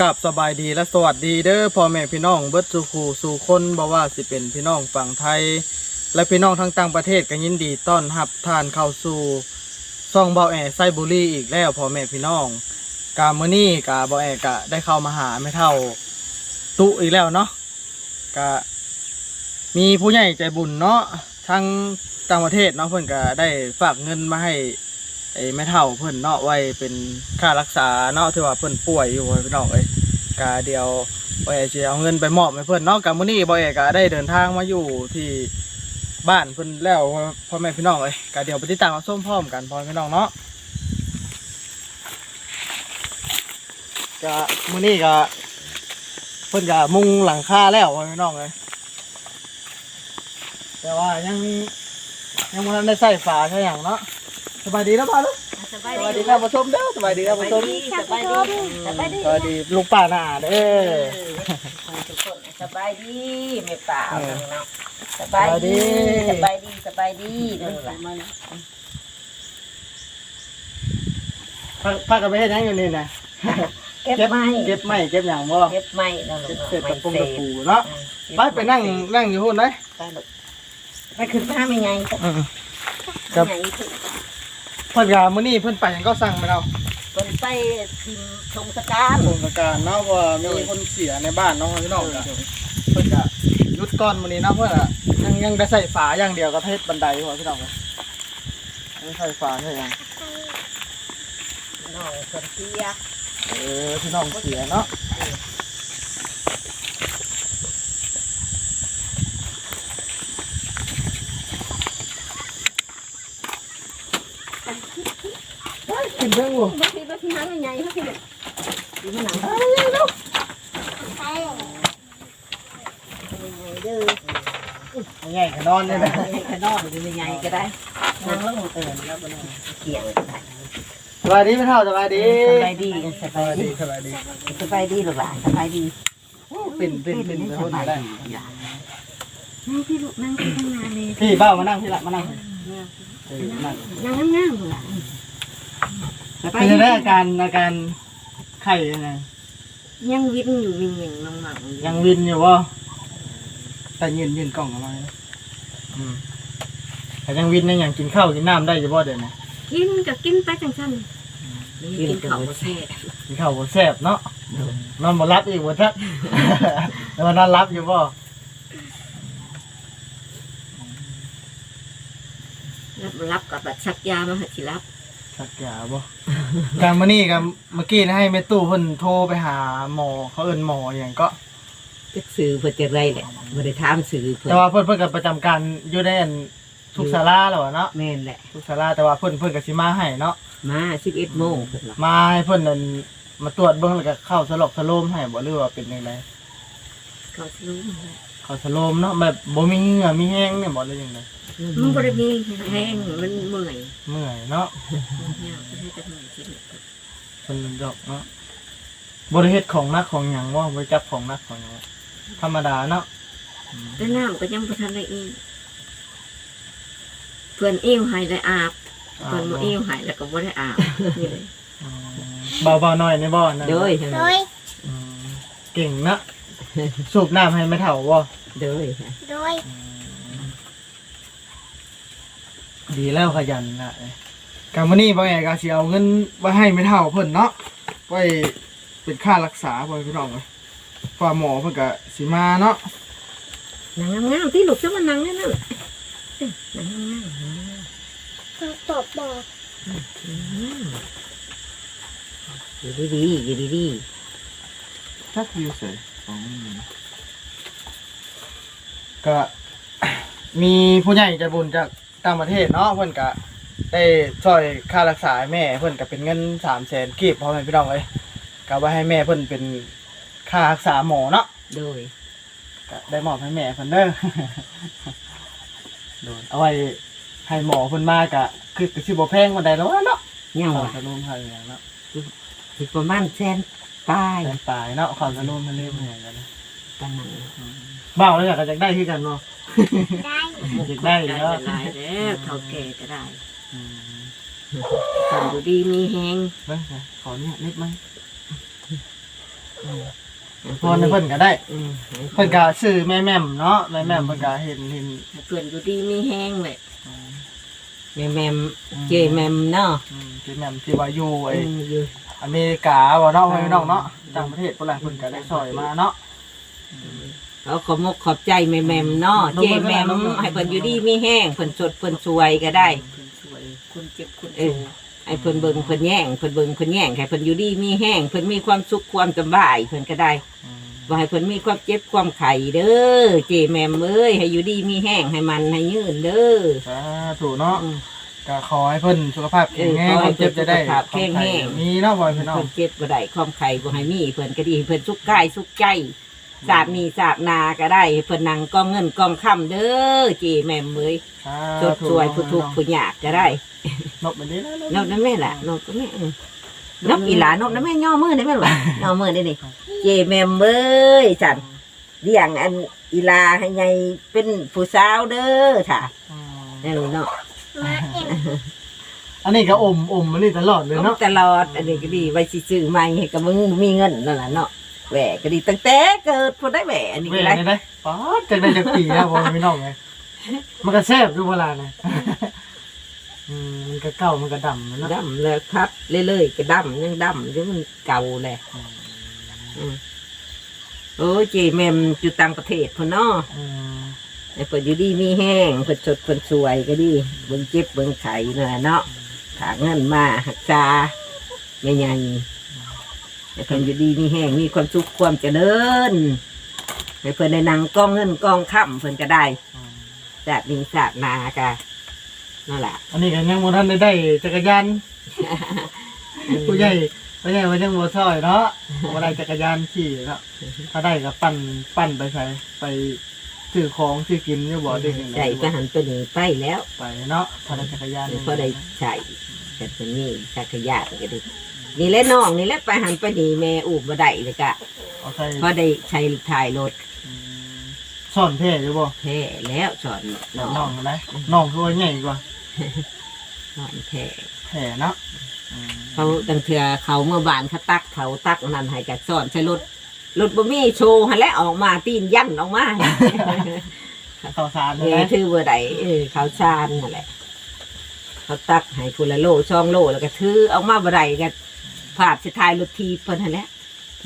กราบสบายดีและสวัสดีเด้อพ่อแม่พี่น้องเบิดสู่คู่สู่คนบ่ว่าสิเป็นพี่น้องฝั่งไทย และพี่น้องทั้งต่างประเทศก็ยินดีต้อนรับท่านเข้าสู่ซ่องเบาแอไซบุรีอีกแล้วพ่อแม่พี่น้องกาเมื้อนี้กาเบาแอกะได้เข้ามาหาไม่เท่าตุอีกแล้วเนาะกะมีผู้ใหญ่ใจบุญเนาะทั้งต่างประเทศเนาะเพิ่อนก็ได้ฝากเงินมาให้ ไอ้แม่เฒ่าเพิ่นเนาะไว้เป็นค่ารักษาเนาะที่ว่าเพิ่นป่วยอยู่พี่น้องเอ้ยกะเดียวบ่เอสิเอาเงินไปมอบให้เพิ่นเนาะกะมื้อนี้บ่เอก็ได้เดินทางมาอยู่ที่บ้านเพิ่นแล้วพ่อแม่พี่น้องเอ้ยกะเดียวไปติดตามรับชมพร้อมกันพ่อแม่พี่น้องเนาะกะมื้อนี้ก็เพิ่นก็มุงหลังคาแล้วพ่อแม่พี่น้องเอ้ยแต่ว่ายังยังบ่ทันได้ใส่ฝาใช่หยังเนาะ สบายดีแล้วพ่อลูกสสบายวัสดีดีครับผู้ชมเด้อสวัสดีครับผู้ชมสบายดีสบายดีสวัสดีลุงป้าหน้าเด้อทุกคนสบายดีแม่ป่าเออเนาะสบายดีสสบาบายยดีดีสบายดีนั่นแหละพาพากันไปเฮ็ดหยังอยู่นี่นะเก็บไม้เก็บไม้เก็บหยังบ่เก็บไม้นั่นแหละเก็บเศษตะปงตะปูเนาะไปไปนั่งนั่งอยู่หุ่นได้ไปลูกไปขึ้นมาไม่ไงครับไงขึ้น เพิ่นก็มื้อนี้เพิ่นไปหยังก็สั่งไปแล้วคนไปทิมชมสการโครงการเนาะว่ามีคนเสียในบ้านเนาะพี่น้องก็เพิ่นก็หยุดก่อนมื้อนี้เนาะเพิ่นอะยังยังได้ใส่ฝาอย่างเดียวก็เทศบันไดพอพี่น้องเอ้ยไม่ใส่ฝาใช่หยังน้องคนเสียเออพี่น้องเสียเนาะ เพิ่งบ่บางทีบาทีหาไม่ไงเขาสิดูมันหนังเด้อง่ายๆก็นอนนี่แหละไม่ขนอนดูไม่ไงก็ได้นั่งแล้วมันเตือนแล้วมันเกี่ยงสบายดีพี่เท่าสบายดีสบายดีสบาบายดีสบายดีสบายดีหรือเปล่าสบายดีเป็นเป็นเป็นคนได้นั่งที่ลูกนั่งที่ทำงานเลยพี่บ้ามานั่งพี่ละมานั่งเออนั่งนั่งง่าย ๆเลยสบายเป็นดียังไงอาการอาการไข้ยังไงยังวินอยู่วินอย่างน้องหมังยังวินอยู่วะแต่ยืนยืนกล่องออกมาเลยอืมแต่ยังวินยังอย่างกินข้าวกินน้ำได้อยู่บ่เดี๋ยวนี้กินก็กินไปจังสั้นกินข้าวแซ่กินข้าวบ่แซ่บเนาะนอนบ่รับอีกบ่ทัก แล้วนอนรับอยู่บ่รับรับกับบัตรชักยามาหัดสิรับ สักยาบ่ การมื้อนี้กับเมื่อกี้นะให้แม่ตู้เพิ่นโทรไปหาหมอเขาเอิ้นหมอหยังก็จะซื้อเพื่อจะไรแหละไม่ได้ถามซื้อเพื่อแต่ว่าเพิ่นเพิ่นก็ประจำการอยู่ในอันทุกศาลาแล้วอะเนาะแม่นแหละ ทุกศาลาแต่ว่าเพิ่นเพิ่นก็สิมาให้เนาะมาสิบเอ็ดโมงเพิ่นว่ามาให้เพิ่นนั่นมาตรวจเบิ่งแล้วก็เข้าสลบสโลมให้บ่หรือว่าเป็นจังไดเขารู้ เข้าสโลมเนาะแบบบ่มีเหงื่อมีแห้งเนี่ยบ่หรือจังไดมันบ่ได้มีแห้งมันเมื่อยเมื่อยเนาะยากให้จะเหนื่อยสิเพิ่นดอกเนาะบ่ได้เฮ็ดของหนักของหยังบ่บ่จับของหนักของหยังธรรมดาเนาะแต่น้ำก็ยังบ่ทันได้อีกเพื่อนอิ่วให้ได้อาบเพื่อนบ่อิ่วให้แล้วก็บ่ได้อาบนี่เลยอ๋อเบาๆหน่อยนี่บ่นั่นโดยอืมเก่งนะ สูบน้ำให้ไม่เท่าบ่โดยดีแล้วขยันนะกามื้อนี้บ่แอกาสิเอาเงินไว้ให้ไม่เท่าเพิ่นเนาะไว้เป็นค่ารักษาบ่พี่น้องเอ้ยเพราะว่าหมอเพิ่นก็สิมาเนาะนางงามๆที่ลูกจะมานั่งนั่นน่ะนางงามตบบอกๆอยู่ดีๆอยู่ดีจักอยู่เสยของมัน ก็มีผู้ใหญ่ใจบุญจากต่างประเทศเนาะเพิ่นก็ได้ช่วยค่ารักษาให้แม่เพิ่นก็เป็นเงิน300,000กีบพ่อแม่พี่น้องเอ้ยก็ไว้ให้แม่เพิ่นเป็นค่ารักษาหมอเนาะๆโดยก็ได้มอบให้แม่เพิ่นเด้อโดนเอาไว้ให้หมอเพิ่นมากะคือก็สิบ่แพงปานใดแล้วเนาะยังขอว่าสรุปให้อย่างเนาะสิประมาณแสน ตายแสนปลายเนาะขอสรุปให้เรื่อยๆกันนะปานนั้นเบ้าแล้วอยากก็อยากได้คือกันเนาะได้อยากได้ได้เนาะหลายแล้วเท่าแก่ก็ได้อืมคนดูดีมีแฮงเบิ่งนะขอเนี่ยนิดมั้ยพอในเพิ่นก็ได้อืมเพิ่นก็ชื่อแม่แม่มเนาะแม่แม่มเพิ่นก็เห็นเห็นให้เพื่อนอยู่ดีมีแห้งเลยแม่แมมเจแมมเนาะอืมที่แม่มที่ว่าอยู่ไอ้ อืมอยู่ อเมริกาว่าเนาะพี่น้องเนาะต่างประเทศพุ่นล่ะเพิ่นก็ได้ซอยมาเนาะเขาขอบมกขอบใจแม่แมมเนาะลงเจมือแมมลงมือให้เพิ่นอยู่ดีมีแห้งเพิ่นสดเพิ่นสวยก็ได้คนเจ็บคนเออให้เพิ่นเบิ่งเพิ่นแย่งเพิ่นเบิ่งเพิ่นแย่งให้เพิ่นอยู่ดีมีแห้งเพิ่นมีความสุขความสบายเพิ่นก็ได้อืมว่าให้เพิ่นมีความเจ็บความไข้เด้อเจแมมเอ้ยให้อยู่ดีมีแห้งให้มันให้ยืนเด้อสาธุเนาะอืม ก็ขอให้เพิ่นสุขภาพแข็งแรงเออขอคให้วามเจ็บจะได้สุขภาพแข็งแรง มีเนาะบ่พี่น้องเพิ่นเจ็บบ่ได้ความไข้บ่ให้มีเพิ่นก็ดีให้เพิ่นสุขกายสุขใจสาบนีสาบนาก็ได้ให้เพิ่นนั่งกองเงินกองค่ำเด้อเจแมมเอ้ยสาสดธุสวยผู้ทุกข์ผู้ยากก็ได้นกแบบนี้นะนกนั่นแม่ล่ะนกก็แม่เออนกอีหลานกนั่นแม่ย่อมือได้แม่หรอย่อมือได้นี่เจแมมเอ้ยจันเลี้ยงอันอีลาให้ใหญ่เป็นผู้สาวเด้อค่ะอืมนั่นเนาะมาเอ็มอันนี้ก็อมอมมันนี่ตลอดเลยเนาะตลอดอันนี้ก็ดีไว้สิซื้อใหม่ให้กับมึงมีเงินนั่นล่ะเนาะแหวก็ดีตั้งแต่เกิดพอได้แหวอันนี้เว้ก็ยได้นี่ได้ป๊าดจังได้จักปีแล้วบ่พี่น้องไงมันก็แซ่บอยู่เวลานะอืมมันก็เก่ามันก็ดำเนาะดำเลยครับเรื่อยๆก็ดำยังดำยังมันเก่าเลยอืมโอ้ยเจแมมอยู่ต่างประเทศพุ่นเนาะอืม ไอ้เปิดอยู่ดีมีแห้งเปิดสดเปิดสวยก็ดีเบิ่งเจ็บเบิ่งไข่นั่นแหละเนาะถาเงินมาหักษาไม่ใหญ่ไอ้เพิ่นอยู่ดีมีแห้งมีความสุขความเจริญไอ้เพิ่นได้นั่งกองเงินกองค่ำเพิ่นก็ได้อืมจากนิงสากนากะนั่นแหละอันนี้ก็ยังบ่ทันได้ได้จักรยานผู้ใหญ่ผู้ใหญ่ว่ายังบ่ซอยเนาะบ่ได้จักรยานขี่เนาะถ้าได้ก็ปั่นปั่นไปใช้ไป ซื้อของซื้อกินอยู่บ่ได้จังใส่ไปหันตัวนี้ไปแล้วไปเนาะถ้าได้จักรยานพอได้ใส่แต่ตัวนี้จักรยานก็ดีนี่แหละน้องนี่แหละไปหันไปนี่แม่อูบบ่ได้เลยกะเอาใส่พอได้ใช้ถ่ายรถอืมซ่อนแท้อยู่บ่แท้แล้วสอนน้น้อองงนะน้องคือว่าใหญ่กว่าสอนแท้แท้เนาะอืมเขาตั้งเถื่อเขาเมื่อบานเขาตักเขาตักนั่นให้กับสอนใช้รถ รถบ่มีโชว์หันแล้วออกมาตีนยันออกมาข้าวสารเอเลยอนะถือเบอร์ใดเออเขาชานนั่นแหละเขาตักให้คนละโลช่องโลแล้วก็ถือออกมาบ่ได้ก็ผาดสิทายรถทีเพิ่นหั่นแหละ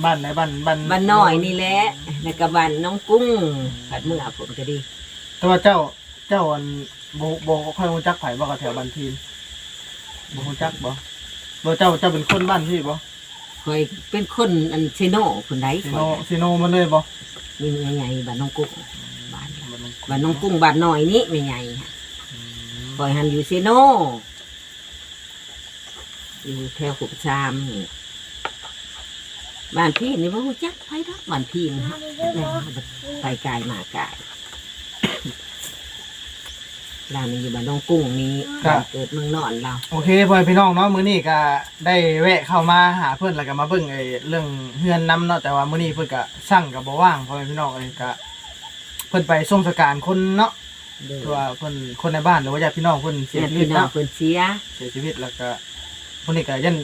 บ้านไหนบ้านบ้านบ้านน้อยนี่แหละแล้วก็บ้านน้องกุ้งผัดเมื่อผมก็ดี แต่ว่าเจ้าเจ้าอันโบโบค่อยรู้จักไผบ่กับแถวบ้านทีมบ่รู้จักบ่บ่เจ้าเจ้าเป็นคนบ้านที่บ่ คอยเป็นคนอันเซโน่คนใดซีคโนอยซีโนมาเลยบ่มีแม่ใหญ่บ้านน้องกุ้งบ้านบ้านน้องบ้านน้องกุ้งบ้านน้อยนี้แม่ใหญ่ค่ะอืมคอยหันอยู่เซโน่อยู่แถวขุบชามนี่บ้านพี่นี่ว่ารู้จักไปดอกบ้านพี่นะมาเยอะแม่บ่ไปไกลมากาย ร้านนี้อยู่บ้านน้องกุ้งนี้บ้านเกิดเมืองนอนเราโอเคพ่อพี่น้องเนาะมื้อนี้ก็ได้แวะเข้ามาหาเพิ่นแล้วก็มาเบิ่งไอ้เรื่องเฮือนนํเนาะแต่ว่ามื้อนี้เพิ่นก็สั่งก็บ่ว่างพ่อพี่น้องเอ้ยก็เพิ่นไปส่งสการคนเนาะเด้อคือว่าเพิ่นคนในบ้านหรือว่าญาติพี่น้องเพิ่นเสียเนี่ยชีวิพี่ตน้องเนาะเพิ่นเสียเสียชีวิตแล้วก็มื้อนี้ก็ยัน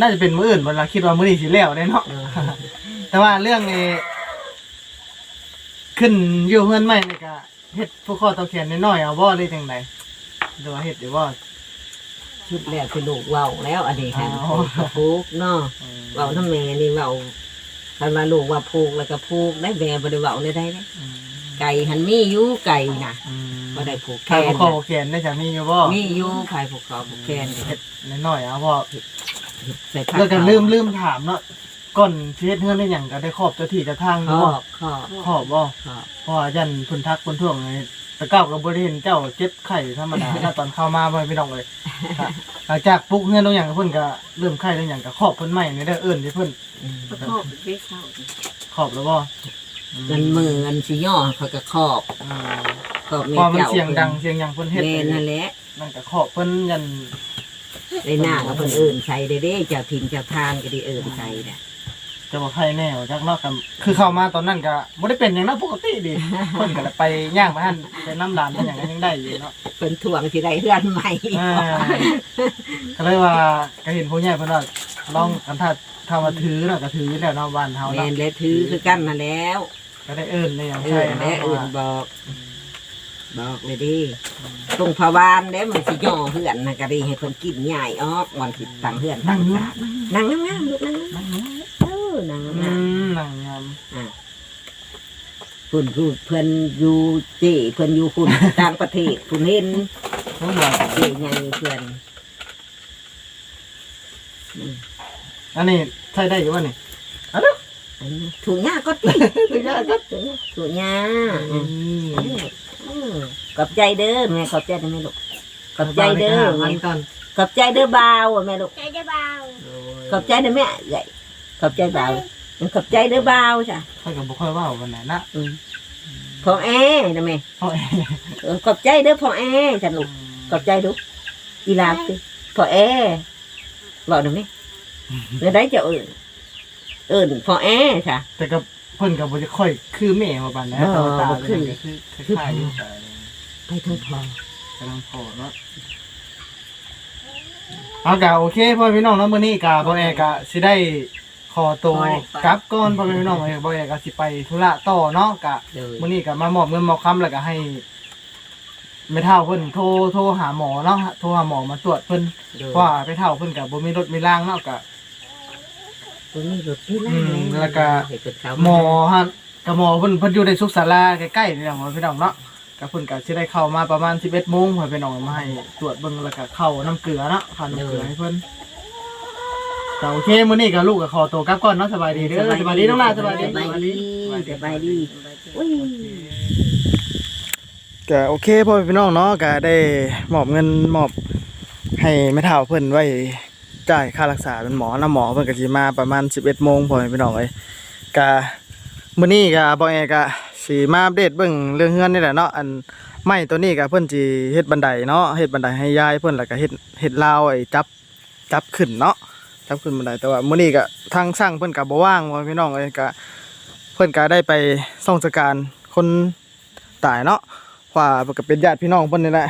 น่าจะเป็นมื้ออื่นเพิ่นละคิดว่ามื้อนี้สิแล้วได้เนาะ เออแต่ว่าเรื่องไอ้ขึ้นอยู่เฮือนใหม่นี่ก็ เฮ็ดผู้ข้อเตาแขนน้อยๆเอาบ่ได้จังไดหรือว่าเฮ็ดหรือว่าชุดแรกคือลูกเว้าแล้วอันนี้ค่ะอ๋อพูกเนาะเว้าน้ำแม่นี่เว้าคันว่าลูกว่าพูกแล้วก็พูกได้แม่บ่ได้เว้าเลยได้เด้อืมไก่หันมีอยู่ไก่น่ะอืมบ่ได้ผูกแขใครนผู้ข้อแขนได้จะมีอยู่บ่มีอยู่ไข่ผูกคอผูกแขนเฮ็ดน้อยๆเอาบ่ใส่ผ้าแล้วก็ลืมลืมถามเนาะ ก่อนสิเฮ็ดเฮือนได้หยังก็ได้ครอบเจ้าที่เจ้าทางอคยู่รอบ่บครอบครอบบ่ครอบเพราะว่ายันเพิ่นทักเพิ่นท่วงไงแต่เก้าก็บ่ได้เห็นเจ้าเจ็บไข้ธรรมดานะตอนเข้ามาบ่พี่น้องเลยครับหลังจากปลุกเฮือนตรงหยังเพิ่นก็เริ่มไข้ตรงหยังก็ครอบเพิ่นใหม่นี่เด้อเอิ้นที่เพิ่นอืมประกอบได้เศร้าครอบแล้วบ่เงินมือเงินสิย่อเขาก็ครอบอืมครอบพแม่อมันเจ้าเสียงดังเสียงหยังเพิ่นเฮ็ดแม่นั่นแหละมันก็ครอบเพิ่นยันได้หน้ากับเพิ่นเอิ้นใส่ได้เด้เจ้าถิ่นเจ้าทานก็ได้เอิ้นใส่น่ะ จะบ่ไข้แน่ว่าจักเนาะกันคือเข้ามาตอนนั้นก็บ่ได้เป็นหยังนะปกติดี เพิ่นก็เลยไปย่างไปหั่นไปน้ำดานไปหยังก็ยังได้อยู่เนาะเพิ่นทวงสิได้เฮือนใหม่อ่าก็เลยว่าก็เห็นผู้ใหญ่เพิ่นว่าลองกันถ้าถ้าว่าถือน่ะก็ถือแล้วเนาะบ้านเฮาแม่เนาะนและถือคือกันมาแล้วก็ได้เอิ้นเลยอย่างเอใช่อเนาะและอื่นบอก บอกเลยดิตรงพาวานเด้มันสิย่อเหือนนะก็ดีให้คนกินใหญ่ออกวันสิตั้งเหือนตั้งศาลนั่งงามๆลูกนั่งงามๆเออนั่ง อืงามมหนังงามๆคุณคือเพื่อนอยู่เจเพื่อนอยู่คุณ ต่างประเทศคุณเห็นต้องบอกเจใหญ่เพื่อนอันนี้ใช้ได้อยู่วะนี่อันนี้ถูกหญ้าก็ติถูกหญ้าก็ถูกหญ้าอืมอืมขอบใจเด้อแม่ขอบใจเด้อแม่ลูกขอบใจเด้อมัแม่นก่อนขอบใจเด้อบ่าวอะแม่ลูกใจจะเบา ขอบใจเด้อแม่ใหญ่ ขอบใจบ่าวขอบใจเด้อบ่าวจ้ะค่อยกับบุค่อยเว่าวันไหนนะอืมพอแอนะแม่เพราะเออขอบใจเด้อพอแอจ้ะลูกขอบใจลูกอีลาสิพอแอบอกหน่อยไหมแล้วได้จะเอิ่นเอิ่นพอแอจ้ะ แต่กับเพิ่นกับบุจะค่อยคือแม่มาบันนะเออตาตาบ่คืคือ อคือคล้ายๆอยู่แต่ไปเถอะพอกำลังพอเนาะเอากะโอเคพ่อพี่น้องเนาะมื้อนี้กะบ่แอกะสิได้ข อตัวกลับก่อนพ่อพี่น้องเอ้ยบ่แอกะสิไปธุระต่อเนาะกะเลยมื่อนี้ก็มามอบเงินมอบคำแล้วก็ให้ไม่เท่าเพิ่นโทรโทรหาหมอเนาะโทรหาหมอมาตรวจเพิ่นเลยเพราะว่าไปเท่าเพิ่นกับบ่มีรถมีร่างเนาะก็ ตัวนี้รถที่นั่อืงมแล้วก็ ให้เกิดเขาหมอฮะกับหมอเพิ่นเพิ่นอยู่ในสุขศาลาใกล้ๆนี่แหละหมอพี่น้องเนาะก็เพิ่นก็สิได้เข้ามาประมาณ11โมงเพิ่นไปน้องมาให้ตรวจเบิ่งแล้วก็เข้าน้ำเกลือเนาะเข้าน้ำเกลือให้เพิ่น ก็โอเคมื้อนี้ก็ลูกก็ขอตัวกลับก่อนเนาะสบายดีเด้อสบายดีน้องหลานสบายดีสบายดีสบายดีอุ้ยก็โอเคพ่อพี่น้องเนาะก็ได้มอบเงินมอบให้แม่เฒ่าเพิ่นไว้จ่ายค่ารักษาเป็นหมอนะหมอเพิ่นก็สิมาประมาณ 11โมงพ่อพี่น้องเอ้ยก็มื้อนี้ก็บ่แอก็สิมาอัปเดตเบิ่งเรื่องเฮือนนี่แหละเนาะอันไม้ตัวนี้ก็เพิ่นสิเฮ็ดบันไดเนาะเฮ็ดบันไดให้ยายเพิ่นแล้วก็เฮ็ดเฮ็ดราวไอ้จับจับขึ้นเนาะ จับขึ้นบันไดแต่ว่ามื้อนี้ก็ทางช่างเพิ่นก็บ่ว่างพ่อพี่น้องเอ้ยก็เพิ่นก็ได้ไปส่งสการคนตายเนาะว่าเพิ่นก็เป็นญาติพี่น้องเพิ่นนี่แหละ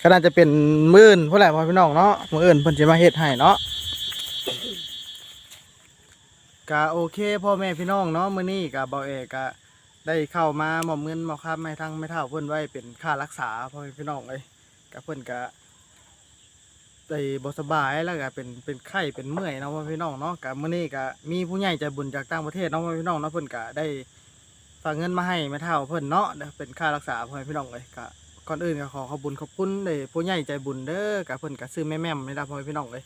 ก็น่าจะเป็นมื้ออื่นพุ่นแหละพ่อพี่น้องเนาะมื้ออื่นเพิ่นสิมาเฮ็ดให้เนาะก็โอเคพ่อแม่พี่น้องเนาะมื้อนี้ก็เบาเอกก็ได้เข้ามามอบเงินมอบค่าให้ทางแม่เฒ่าเพิ่นไว้เป็นค่ารักษาพ่อแม่พี่น้องเอ้ยก็เพิ่นก็ ได้บ่สบายแล้วก็เป็นเป็นไข้เป็นเมื่อยเนาะพ่อพี่น้องเนาะก็มื้อนี้ก็มีผู้ใหญ่ใจบุญจากต่างประเทศเนาะพ่อพี่น้องเนาะเพิ่นก็ได้ฝากเงินมาให้แม่เฒ่าเพิ่นเนาะเป็นค่ารักษาพ่อพี่น้องเลยก็ก่อนอื่นก็ขอขอบุญขอบคุณเลยผู้ใหญ่ใจบุญเด้อกับเพิ่นก็ซื้อแม่แม่ไม่ได้พ่อพี่น้องเลย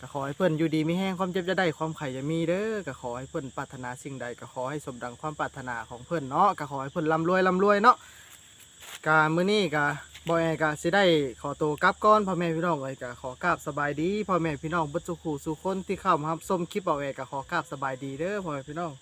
ก็ขอให้เพิ่นอยู่ดีมีแห้งความเจ็บจะได้ความไข่จะมีเด้อก็ขอให้เพิ่นปรารถนาสิ่งใดก็ขอให้สมดังความปรารถนาของเพิ่นเนาะก็ขอให้เพิ่นร่ำรวยร่ำรวยเนาะ กามื้อนี้ก็บ่แอก็สิได้ขอตัวกลับก่อนพ่อแม่พี่น้องเลยก็ขอกราบสบายดีพ่อแม่พี่น้องเบิดทุกคู่สู่คนที่เข้ามารับชมคลิปบอแอก็ขอกราบสบายดีเด้อพ่อแม่พี่น้อง